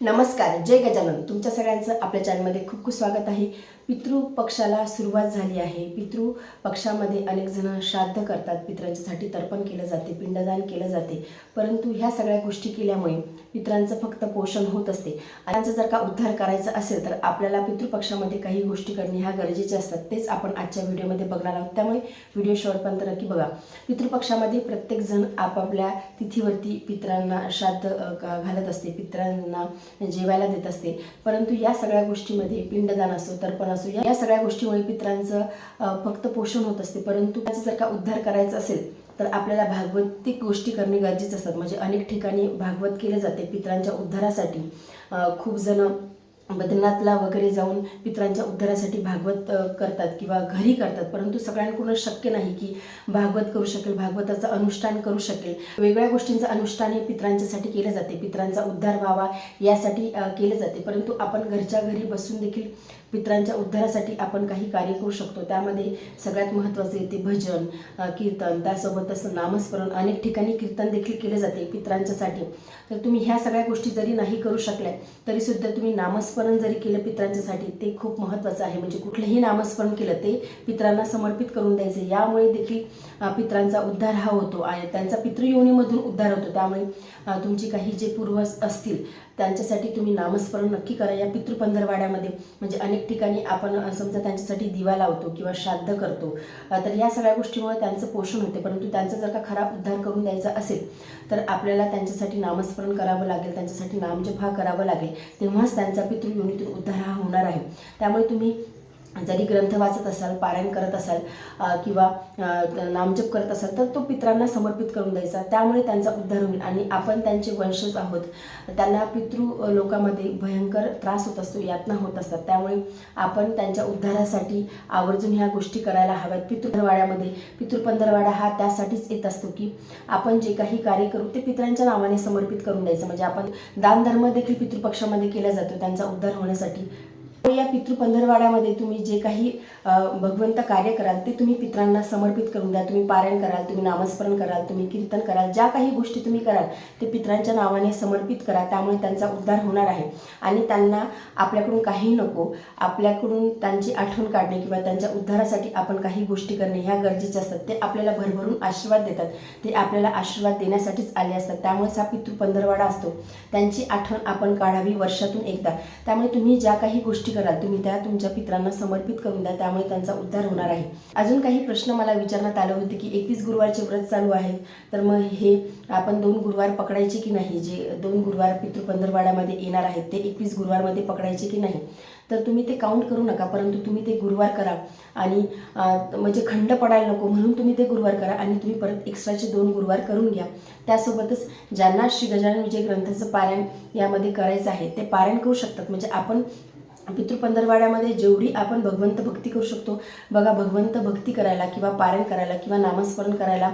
नमस्कार जय गजानन. तुमच्या सगळ्यांचं आपल्या चॅनलमध्ये खूप खूप स्वागत आहे. पितृ पक्षाला सुरुवात झाली आहे. पितृ पक्षामध्ये अनेक जण श्राद्ध करतात. पितरांच्यासाठी तर्पण केलं जाते पिंडदान केलं जाते. परंतु ह्या सगळ्या गोष्टी केल्यामुळे पितरांचं फक्त पोषण होत असते. आणि जर का उद्धार करायचा असेल तर आपल्याला पितृपक्षामध्ये काही गोष्टी करणे ह्या गरजेच्या असतात. तेच आपण आजच्या व्हिडिओमध्ये बघणार आहोत. त्यामुळे व्हिडिओ शेवटपर्यंत नक्की बघा. पितृपक्षामध्ये प्रत्येकजण आपापल्या तिथीवरती पितरांना श्राद्ध घालत असते. पितरांना जेवायला देत असते. परंतु या सगळ्या गोष्टीमध्ये पिंडदान असो तर्पण असो या सगळ्या गोष्टीमुळे पितरांचं फक्त पोषण होत असते. परंतु त्याचा जर का उद्धार करायचा असेल तर आपल्याला भागवतिक गोष्टी करणे गरजेचे असतात म्हणजे अनेक ठिकाणी भागवत केले जाते पितरांच्या उद्धारासाठी. खूप जण बद्रीनाथला वगैरे जाऊन पितरांच्या उद्धारासाठी भागवत करतात किंवा घरी करतात. परंतु सगळ्यांकडून शक्य नाही की भागवत करू शकेल भागवताचं अनुष्ठान करू शकेल. वेगळ्या गोष्टींचं अनुष्ठान हे पितरांच्यासाठी केलं जाते. पित्रांचा उद्धार व्हावा यासाठी केलं केले जाते. परंतु आपण घरच्या घरी बसून देखील पित्रांच्या उद्धारासाठी आपण काही कार्य करू शकतो. त्यामध्ये सगळ्यात महत्त्वाचे येते भजन कीर्तन. त्यासोबतच नामस्मरण अनेक ठिकाणी कीर्तन देखील केले जाते पित्रांच्यासाठी. तर तुम्ही ह्या सगळ्या गोष्टी जरी नाही करू शकल्या तरीसुद्धा तुम्ही नामस्मरण जरी केलं पितरांच्यासाठी ते खूप महत्त्वाचं आहे. म्हणजे कुठलंही नामस्मरण केलं ते पितरांना समर्पित करून द्यायचं. यामुळे देखील पित्रांचा पितरांचा उद्धार हा होतो. आणि त्यांचा पितृयोनीमधून उद्धार होतो. त्यामुळे तुमची काही जे पूर्वज असतील त्यांच्यासाठी तुम्ही नामस्मरण नक्की करा या पितृपंधरवाड्यामध्ये. म्हणजे अनेक ठिकाणी आपण समजा त्यांच्यासाठी दिवा लावतो किंवा श्राद्ध करतो. तर या सगळ्या गोष्टीमुळे त्यांचं पोषण होते. परंतु त्यांचा जर का खरा उद्धार करून द्यायचा असेल तर आपल्याला त्यांच्यासाठी नामस्मरण करावं लागेल त्यांच्यासाठी नामजप हा करावा लागेल. तेव्हाच त्यांचा पितृयोनीतून उद्धार हा होणार आहे. त्यामुळे तुम्ही जरी ग्रंथ वाचत असाल पारायण करत असाल किंवा नामजप करत असाल तर तो पित्रांना समर्पित करून द्यायचा. त्यामुळे त्यांचा उद्धार होईल आणि आपण त्यांचे वंशज आहोत. त्यांना पितृ लोकामध्ये भयंकर त्रास होत असतो यातना होत असतात. त्यामुळे आपण त्यांच्या उद्धारासाठी आवर्जून ह्या गोष्टी करायला हव्यात. पितृपंधरवाड्यामध्ये पितृपंधरवाडा हा त्यासाठीच येत असतो की आपण जे काही कार्य करू ते पितरांच्या नावाने समर्पित करून द्यायचं. म्हणजे आपण दानधर्म देखील पितृपक्षामध्ये केला जातो त्यांचा उद्धार होण्यासाठी. हो, या पितृ पंधरवाड्यामध्ये तुम्ही जे काही भगवंत कार्य कराल ते तुम्ही पित्रांना समर्पित करून द्या. तुम्ही पारायण कराल तुम्ही नामस्मरण कराल तुम्ही कीर्तन कराल ज्या काही गोष्टी तुम्ही कराल ते पित्रांच्या नावाने समर्पित करा. त्यामुळे त्यांचा उद्धार होणार आहे. आणि त्यांना आपल्याकडून काही नको आपल्याकडून त्यांची आठवण काढणे किंवा त्यांच्या उद्धारासाठी आपण काही गोष्टी करणे ह्या गरजेच्या असतात. ते आपल्याला भरभरून आशीर्वाद देतात. ते आपल्याला आशीर्वाद देण्यासाठीच आले असतात. त्यामुळेच हा पितृ पंधरवाडा असतो. त्यांची आठवण आपण काढावी वर्षातून एकदा. त्यामुळे तुम्ही ज्या काही गोष्टी कराल तुम्ही त्या तुमच्या पित्रांना समर्पित करून द्या त्यामुळे त्यांचा उद्धार होणार आहे. अजून काही प्रश्न मला विचारण्यात आले होते की एकवीस गुरुवारचे व्रत चालू आहेत तर मग हे आपण दोन गुरुवार पकडायचे की नाही? जे दोन गुरुवार पितृ पंधरवाड्यामध्ये येणार आहेत ते एकवीस गुरुवारमध्ये पकडायचे की नाही? तर तुम्ही ते काउंट करू नका परंतु तुम्ही ते गुरुवार करा. आणि म्हणजे खंड पडायला नको म्हणून तुम्ही ते गुरुवार करा आणि तुम्ही परत एक्स्ट्राचे दोन गुरुवार करून घ्या. त्यासोबतच ज्यांना श्री गजानन विजय ग्रंथाचं पारायण यामध्ये करायचं आहे ते पारायण करू शकतात. म्हणजे आपण पितृपंधरवाड्यामध्ये जेवढी आपण भगवंत भक्ती करू शकतो बघा भगवंत भक्ती करायला किंवा पारायण करायला किंवा नामस्मरण करायला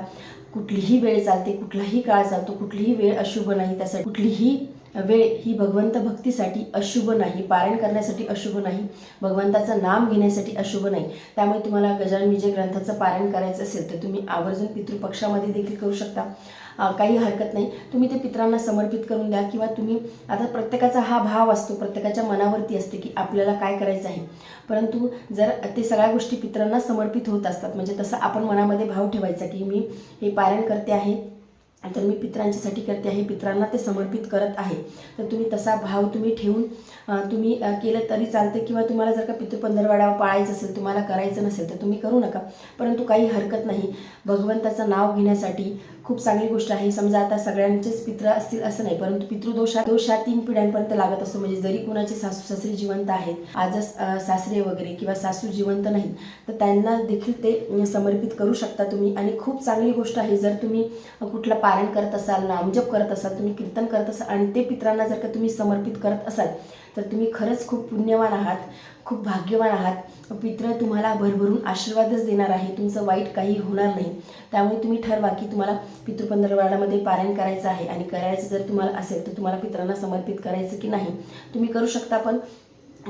कुठलीही वेळ चालते कुठलाही काळ चालतो कुठलीही वेळ अशुभ नाही त्यासाठी कुठलीही वेळ ही भगवंत भक्तीसाठी अशुभ नाही पारायण करण्यासाठी अशुभ नाही भगवंताचं नाम घेण्यासाठी अशुभ नाही. त्यामुळे तुम्हाला गजानन विजय ग्रंथाचं पारायण करायचं असेल तर तुम्ही आवर्जून पितृपक्षामध्ये देखील करू शकता. काही हरकत नाही. तुम्ही ते पित्रांना समर्पित करून द्या किंवा तुम्ही आता प्रत्येकाचा हा भाव असतो प्रत्येकाच्या मनावरती असते की आपल्याला काय करायचं आहे. परंतु जर ते सगळ्या गोष्टी पित्रांना समर्पित होत असतात म्हणजे तसं आपण मनामध्ये भाव ठेवायचा की मी हे पारायण करते आहे तर मी पित्रांच्यासाठी करते आहे. पित्रांना ते समर्पित करत आहे. तर तुम्ही तसा भाव तुम्ही ठेवून तुम्ही केलं तरी चालते किंवा तुम्हाला जर का पितृपंधरवाडा पाळायचं असेल तुम्हाला करायचं नसेल तर तुम्ही करू नका. परंतु काही हरकत नाही. भगवंताचं नाव घेण्यासाठी खूप चांगली गोष्ट आहे. समजा आता सगळ्यांचेच पित्र असतील असं नाही परंतु पितृदोषा दोष हा तीन पिढ्यांपर्यंत लागत असतो. म्हणजे जरी कुणाचे सासू सासरे जिवंत आहेत आजच सासरे वगैरे किंवा सासू जिवंत नाहीत तर त्यांना देखील ते समर्पित करू शकता तुम्ही. आणि खूप चांगली गोष्ट आहे. जर तुम्ही कुठला पारायण करत असाल नामजप करत असाल तुम्ही कीर्तन करत असाल आणि ते पित्रांना जर का तुम्ही समर्पित करत असाल तर तुम्ही खरंच खूप पुण्यवान आहात खूप भाग्यवान आहात. पित्र तुम्हाला भरभरून आशीर्वादच देणार आहे. तुमचं वाईट काही होणार नाही. त्यामुळे तुम्ही ठरवा की तुम्हाला पितृपंधरवाडामध्ये पारायण करायचं आहे आणि करायचं जर तुम्हाला असेल तर तुम्हाला पित्रांना समर्पित करायचं की नाही. तुम्ही करू शकता पण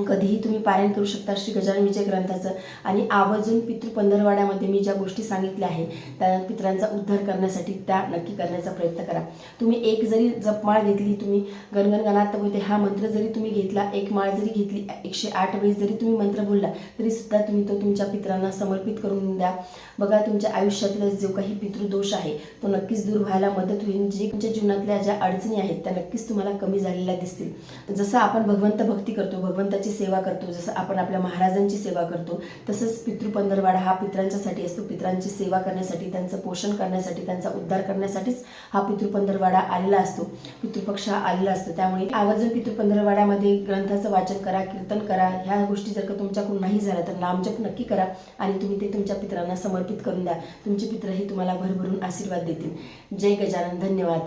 कधीही तुम्ही पारायण करू शकता श्री गजानन विजय ग्रंथाचं. आणि आवर्जून पितृ पंधरवाड्यामध्ये मी ज्या गोष्टी सांगितल्या आहे त्या पितरांचा उद्धार करण्यासाठी त्या नक्की करण्याचा प्रयत्न करा. तुम्ही एक जरी जपमाळ घेतली तुम्ही गणगण गणात बोलते हा मंत्र जरी तुम्ही घेतला एक माळ जरी घेतली एकशे आठ वेळेस जरी तुम्ही मंत्र बोलला तरीसुद्धा तुम्ही तो तुमच्या पितरांना समर्पित करून द्या. बघा तुमच्या आयुष्यातला जो काही पितृदोष आहे तो नक्कीच दूर व्हायला मदत होईल. जे तुमच्या जीवनातल्या ज्या अडचणी आहेत त्या नक्कीच तुम्हाला कमी झालेल्या दिसतील. जसं आपण भगवंत भक्ती करतो भगवंताची सेवा करतो जसं आपण आपल्या महाराजांची सेवा करतो तसंच पितृपंधरवाडा हा पितरांच्यासाठी असतो. पित्रांची सेवा करण्यासाठी त्यांचं पोषण करण्यासाठी त्यांचा उद्धार करण्यासाठीच हा पितृपंधरवाडा आलेला असतो. पितृपक्ष हा आलेला असतो. त्यामुळे आवर्जून पितृपंधरवाड्यामध्ये ग्रंथाचं वाचन करा कीर्तन करा ह्या गोष्टी जर का तुमच्याकडून नाही झाल्या तर लांबजप नक्की करा आणि तुम्ही ते तुमच्या पित्रांना समर्पित करून द्या. तुमचे पित्र हे तुम्हाला भरभरून आशीर्वाद देतील. जय गजानन. धन्यवाद.